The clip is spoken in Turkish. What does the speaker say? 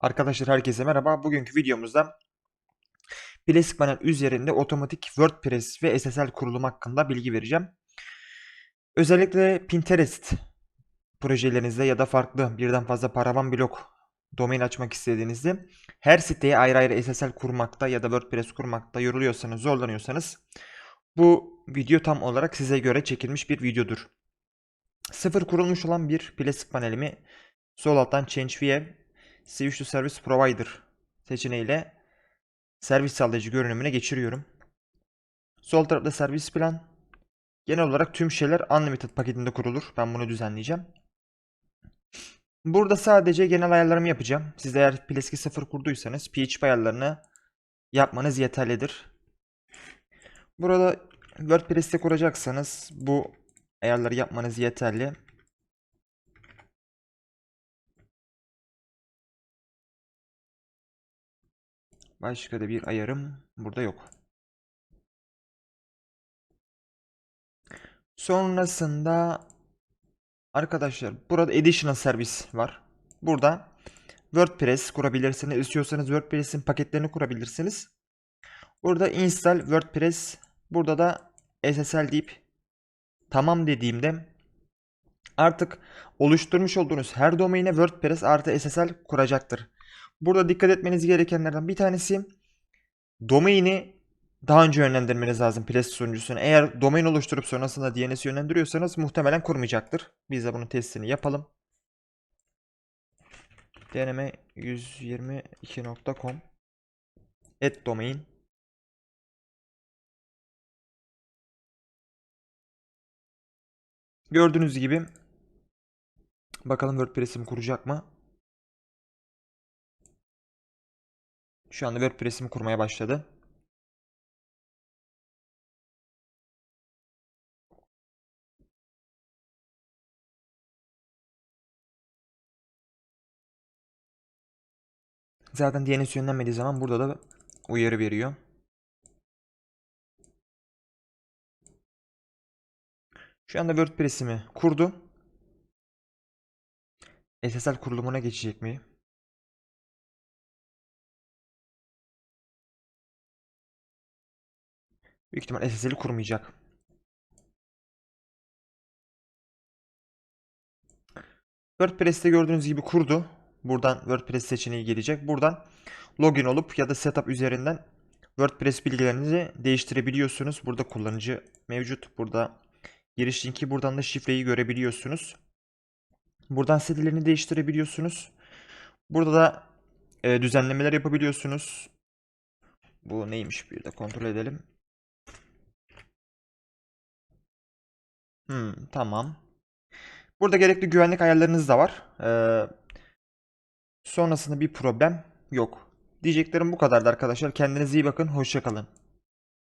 Arkadaşlar herkese merhaba. Bugünkü videomuzda Plastik Panel üzerinde otomatik WordPress ve SSL kurulum hakkında bilgi vereceğim. Özellikle Pinterest projelerinizde ya da farklı birden fazla paravan blok domain açmak istediğinizde her siteye ayrı ayrı SSL kurmakta ya da WordPress kurmakta yoruluyorsanız, zorlanıyorsanız bu video tam olarak size göre çekilmiş bir videodur. Sıfır kurulmuş olan bir plastik panelimi sol alttan Change View Switch to Service Provider seçeneğiyle servis sağlayıcı görünümüne geçiriyorum. Sol tarafta servis plan. Genel olarak tüm şeyler Unlimited paketinde kurulur. Ben bunu düzenleyeceğim. Burada sadece genel ayarlarımı yapacağım. Siz eğer Pleski 0 kurduysanız PHP ayarlarını yapmanız yeterlidir. Burada WordPress'te kuracaksanız bu ayarları yapmanız yeterli. Başka da bir ayarım burada yok. Sonrasında arkadaşlar burada additional servis var. Burada WordPress kurabilirsiniz. İstiyorsanız WordPress'in paketlerini kurabilirsiniz. Burada install WordPress. Burada da SSL deyip tamam dediğimde artık oluşturmuş olduğunuz her domaine WordPress artı SSL kuracaktır. Burada dikkat etmeniz gerekenlerden bir tanesi domaini daha önce yönlendirmeniz lazım Plastik sunucusuna. Eğer domain oluşturup sonrasında DNS yönlendiriyorsanız muhtemelen kurmayacaktır. Biz de bunun testini yapalım. Deneme 122.com et domain Gördüğünüz gibi bakalım WordPress'im kuracak mı? Şu anda WordPress'imi kurmaya başladı. Zaten DNS yönlenmediği zaman burada da uyarı veriyor. Şu anda WordPress'imi kurdu. SSL kurulumuna geçecek mi? Büyük ihtimal SSL'i kurmayacak. WordPress'te gördüğünüz gibi kurdu. Buradan WordPress seçeneği gelecek. Buradan login olup ya da setup üzerinden WordPress bilgilerinizi değiştirebiliyorsunuz. Burada kullanıcı mevcut. Burada giriş linki. Buradan da şifreyi görebiliyorsunuz. Buradan sitelerini değiştirebiliyorsunuz. Burada da e, düzenlemeler yapabiliyorsunuz. Bu neymiş bir de kontrol edelim. Hmm, tamam. Burada gerekli güvenlik ayarlarınız da var. Ee, sonrasında bir problem yok. Diyeceklerim bu kadardı arkadaşlar. Kendinize iyi bakın. Hoşça kalın.